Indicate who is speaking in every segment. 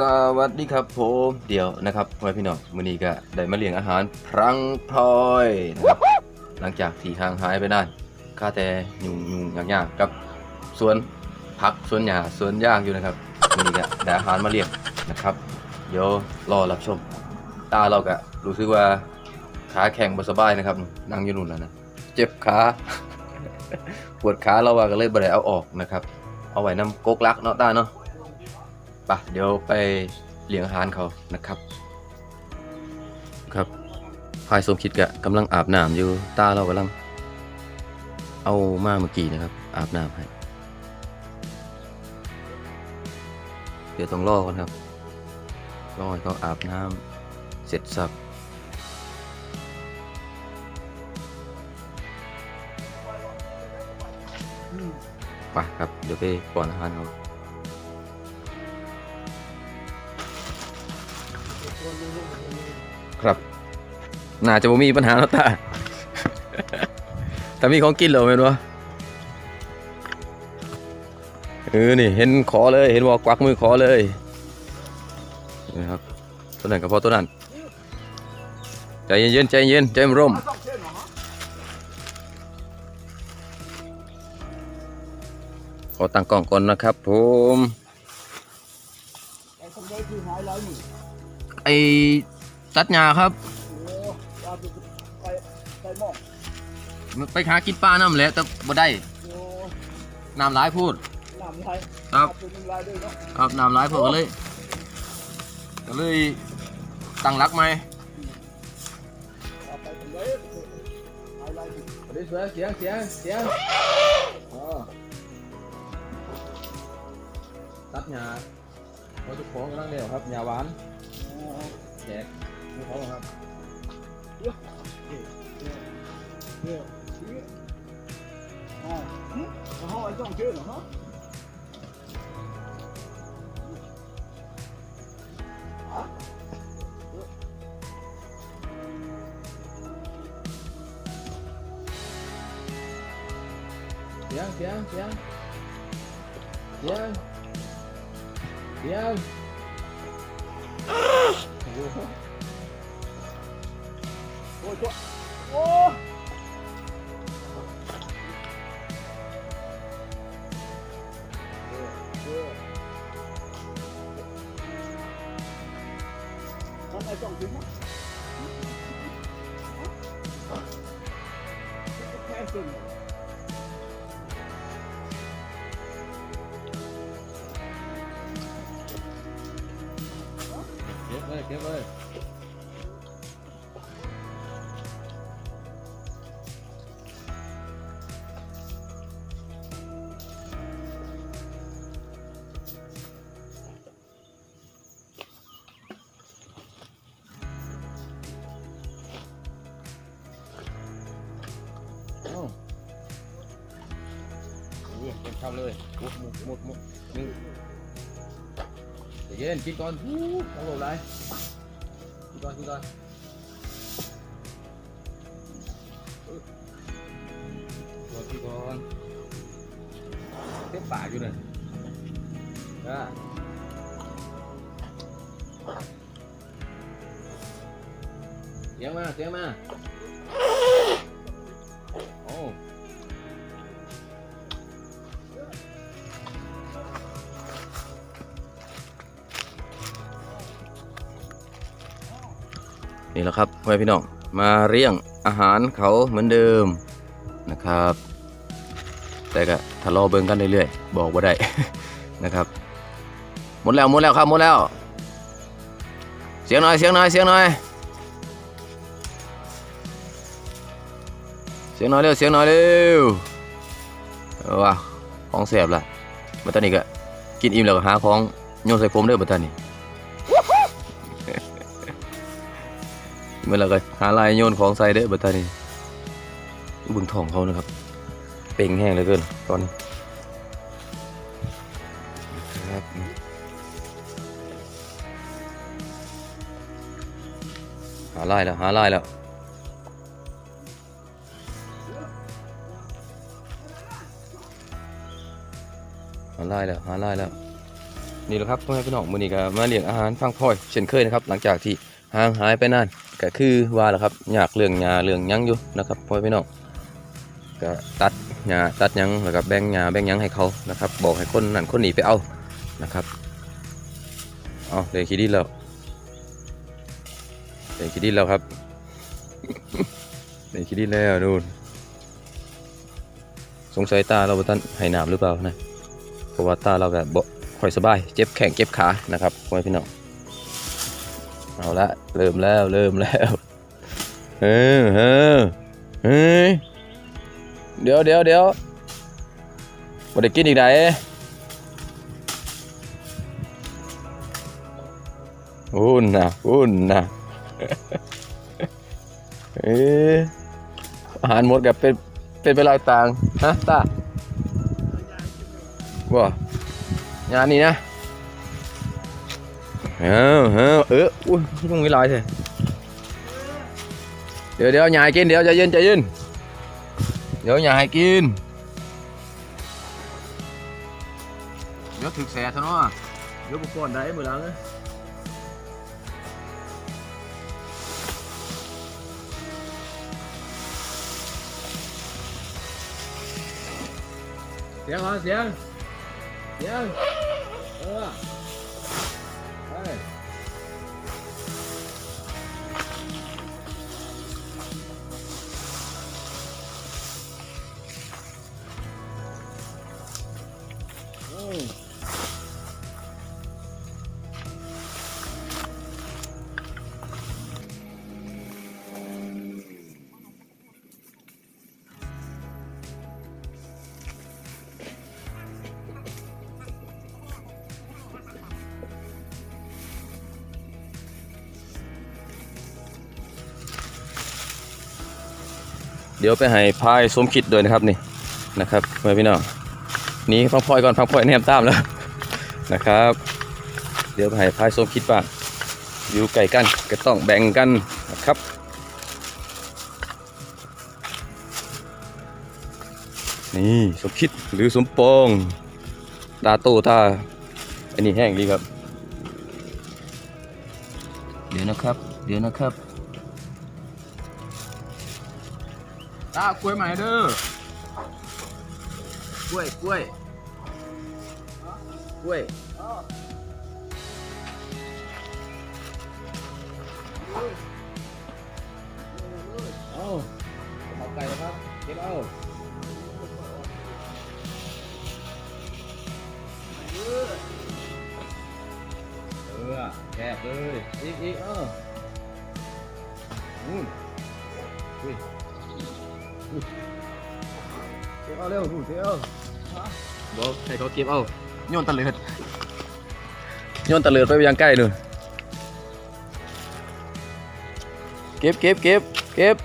Speaker 1: สวัสดีครับผมเดี๋ยวนะครับพ่อแม่พี่น้องมื้อนี้ก็ได้มาเลี้ยงอาหารพรังพลอยนะครับหลังจากที่ห่างหายไปนานข้าแต่ยุ่งยุ่งยากๆกับสวนผักสวนหญ้าสวนย่างอยู่นะครับมื้อนี้ก็ได้อาหารมาเลี้ยงนะครับ เดี๋ยวรอรับชม ตาเราก็รู้สึกว่าขาแข็งบ่สบายนะครับนั่งอยู่นู่นแล้วนะเจ็บขาปวดขาเราว่าก็เลยบ่ได้เอาออกนะครับ เอาไว้น้ำกกลักเนาะตาเนาะ ปะเดี๋ยวไปเลี้ยงอาหารเขานะครับ ครับพายสมคิดกะกำลังอาบน้ำอยู่ตาเรากำลัง เอามาเมื่อกี้นะครับ อาบน้ำให้เดี๋ยวต้องรอก่อนครับรอให้เขาอาบน้ำเสร็จสับไปครับ เดี๋ยวไปป้อนอาหารเขา ครับ น่าจะบ่มีปัญหาแล้วตาถ้ามีของกินเหรอแม่นวะเออนี่ เห็นขอเลยเห็นว่ากวักมือขอเลยนี่ครับตัวนั้นก็พอตัวนั้นใจเย็นๆใจเย็นใจร่มขอตั้งกล้องก่อนนะครับผม
Speaker 2: ไอ
Speaker 1: ตัดหญ้าครับ
Speaker 2: ไปหา
Speaker 1: กินปลาน้ำแหละแต่บ่ได้น้ำหลายพูดครับ
Speaker 2: น้ำลายด้วยเนาะ
Speaker 1: ครับน้ำหลายพวกก็เลยก็เลยตั้งรักไหม
Speaker 2: เอาไปเป็นเลยหายลายดิ
Speaker 1: เสียงเสียงเสียงเสียงตัดหญ้าเขาจะของกำลังเร็วครับหญ้าหวานแจก ให้เขาครับ
Speaker 2: เดี๋ยวเดี๋ยวอ๋อหึเอาห้องไอ้ต้องเชื่อเเป็
Speaker 1: นข้าเลยมุดมุดมุดมุดนี่ใจเย็นกินก่อนฮู้เอาลงไรกินก่อนกินก่อนรอกินก่อนเต็มปากอยู่เลยอะเสียงมาเสียงมา นี่แหละครับพ่อพี่น้องมาเรียงอาหารเขาเหมือนเดิมนะครับ แต่ก็ทะเลาะเบิ่งกันเรื่อยๆบอกว่าได้นะครับหมดแล้วหมดแล้วครับหมดแล้ว เสียงหน่อยเสียงหน่อยเสียงหน่อยเสียงหน่อยเร็วเสียงหน่อยเร็วเอาว้าของแสบละบัดตอนนี้ก็กินอิ่มแล้วก็หาของโยนใส่ผมเด้อบัดตอนนี้ เมื่อเราก็หาลายโยนของใส่เด้อบัดตานี้เบึงทองเขานะครับ เป่งแห้งเหลือเกินตอนนี้ครับหาลายแล้วหาลายแล้วหาลายแล้วหาลายแล้วนี่แหละครับพ่อแม่พี่น้องมือนี้ก็มาเลี้ยงอาหารพังพลอยเช่นเคยนะครับ หลังจากที่ห่างหายไปนาน ก็คือว่าแหละครับอยากเรื่องหญ้าเรื่องยังอยู่นะครับพ่อพี่น้องก็ตัดหญ้าตัดยังแล้วก็แบ่งหญ้าแบ่งยังให้เขานะครับ บอกให้คนนั่นคนนี้ไปเอานะครับเอาเลยคิดดีแล้วเลยคิดดีแล้วครับเลยคิดดีแล้วนู่นสงสัยตาเราบ่ทันให้น้ำหรือเปล่านะเพราะว่าตาเราแบบบ่ค่อยสบาย เจ็บแข้งเจ็บขานะครับพ่อพี่น้อง เอาละเริ่มแล้วเริ่มแล้วเออเออเฮ้ยเดี๋ยวเดี๋ยวเดี๋ยวบ่ได้กินอีกไดอุ่นนะอุ่นนะเอ๊ะอาหารหมดกับเป็นเป็นเวลาต่างฮะตาว่างานนี้นะ เอ้าเอ้าเอออุ้ยต้องมีลายเถอะเดี๋ยวเดี๋ยวยายกินเดี๋ยวใจเย็นใจเย็นเดี๋ยวยายกินเดี๋ยวถึกแสซะเนาะเดี๋ยวบุกก่อนได้มือหลังเสียงเหรอเสียงเสียงเออ เดี๋ยวไปให้พายสมคิดด้วยนะครับนี่นะครับเพื่อนพี่น้องนี่ฟังพลอยก่อนฟังพลอยแนมตามแล้วนะครับ เดี๋ยวไปให้พายสมคิดบ้างอยู่ไกลกันก็ต้องแบ่งกันนะครับนี่สมคิดหรือสมปอง ตาโตตาอันนี้แห้งดีครับ เดี๋ยวนะครับ เดี๋ยวนะครับ ตากล้วยใหม่เด้อกล้วยกล้วยกล้วยเอาเอาไก่นะครับเก็บเอา เก็บเอาเร็วนู่นเก็บเอาบอกให้เขาเก็บเอาโยนตะเลิดโยนตะเลิดไปยังใกล้นู่นเก็บเก็บเก็บเก็บ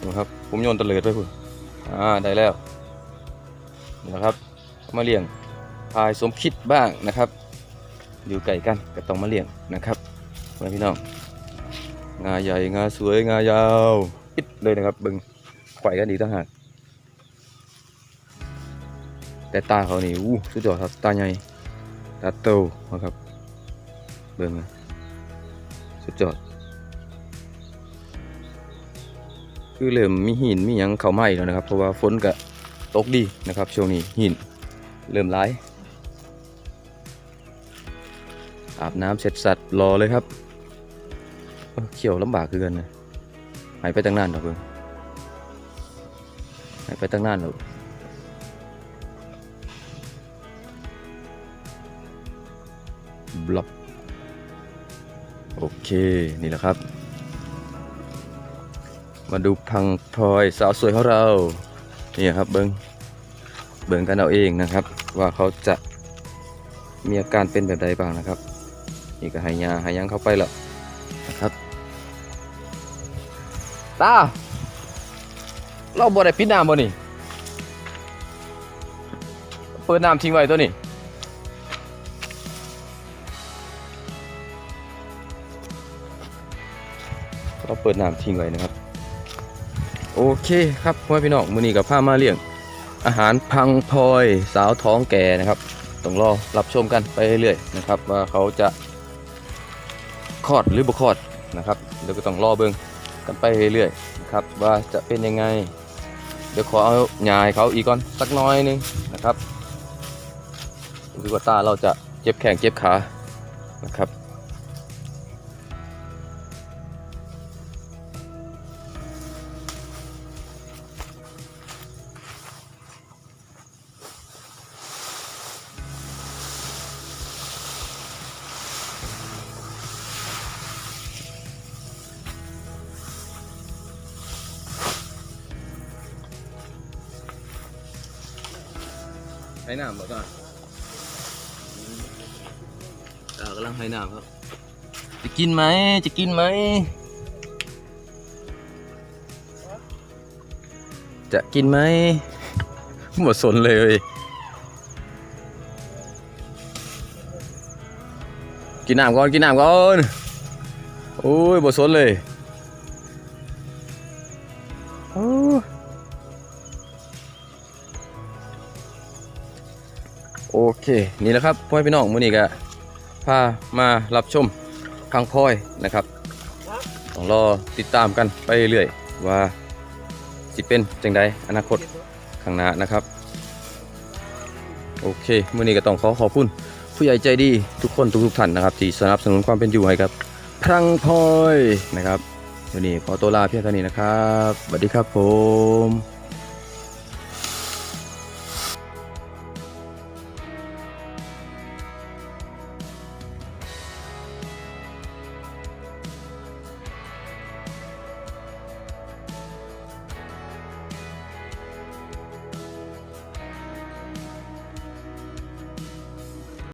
Speaker 1: ดูครับผมโยนตะเลิดไปคุณอ่าได้แล้วนี่นะครับ มาเลี้ยงพายสมคิดบ้างนะครับ อยู่ไก่กันก็ต้องมาเลี้ยงนะครับเพื่อนพี่น้องงาใหญ่งาสวยงายาวปิดเลยนะครับเบึงไขว่กันดีต่างหาก แต่ตาเขานี่อู้สุดยอดครับตาใหญ่ตาโตนะครับเบิ่งสุดยอด คือเริ่มมีหินมีหยังเข้ามาอีกแล้วนะครับ เพราะว่าฝนก็ตกดีนะครับ ช่วงนี้หินเริ่มร้ายอาบน้ำเสร็จสัตว์รอเลยครับเเขียวลำบากคือกันนะหายไปตั้งนานหรอกเพิ่งหายไปตั้งนานแล้ว บล็อกโอเค นี่แหละครับ มาดูพังพลอยสาวสวยของเรา นี่ครับเบิงเบิงกันเอาเองนะครับ ว่าเขาจะมีอาการเป็นแบบใดบ้างนะครับ นี่ก็ห้ยาห้หยังเข้าไปแล้วนะครับตาเราบ่ได้ปิดน้ำบ่นี่ เปิดน้ำทิ้งไว้ตัวนี้ เราเปิดน้ำทิ้งไว้นะครับ โอเคครับพ่อพี่น้องมือนี้กับพามาเลี้ยง อาหารพังพลอยสาวท้องแก่นะครับต้องรอรับชมกันไปเรื่อยๆนะครับ ว่าเขาจะคลอดหรือบ่คลอดนะครับเดี๋ยวก็ต้องรอเบิ่งกันไปเรื่อยๆนะครับว่าจะเป็นยังไง เดี๋ยวขอเอาหญ้าให้เขาอีกก่อนสักน้อยหนึงนะครับดูว่าตาเราจะเจ็บแข้งเจ็บขานะครับ ให้น้ำบ่ก่อนกำลังให้น้ำครับ จะกินไหม จะกินไหม จะกินไหมหมดสนเลย กินน้ำก่อน กินน้ำก่อน โอ้ยหมดสนเลย นี่แหละครับพ่อแม่พี่น้องมื้อนี้ก็พามารับชมพังพลอยนะครับต้องรอติดตามกันไปเรื่อยว่าสิเป็นจังใดอนาคตข้างหน้านะครับ โอเคมื้อนี้ก็ต้องขอขอบคุณผู้ใหญ่ใจดีทุกคนทุกๆท่านนะครับที่สนับสนุนความเป็นอยู่ให้กับพรังพลอยนะครับวันนี้ขอตัวลาเพียงเท่านี้นะครับสวัสดีครับผม